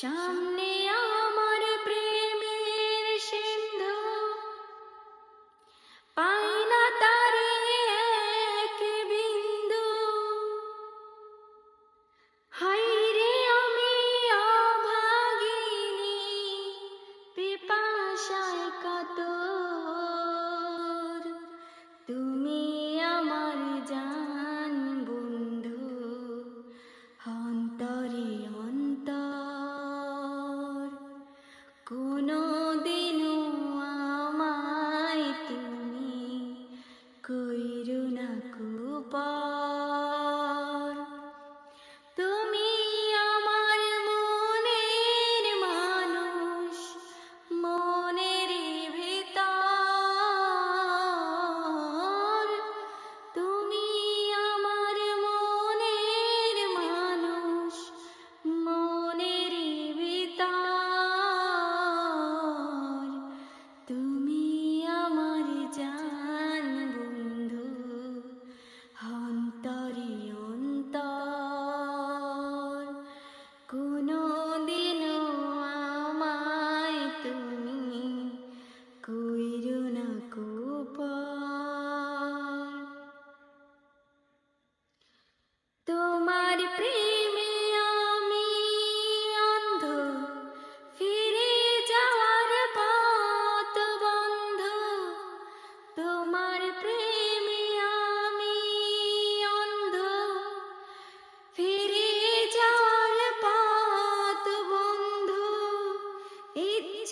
সামনে আমার প্রেমের সিন্ধু। পাই না তারে এক বিন্দু। হাইরে আমি অভাগিনী পিপাসায় কত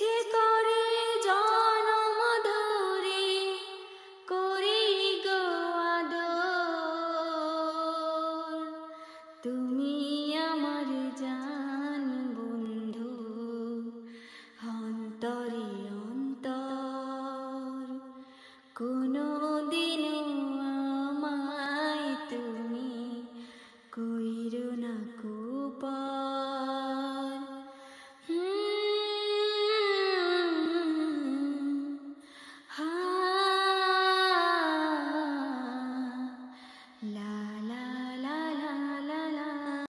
যে কর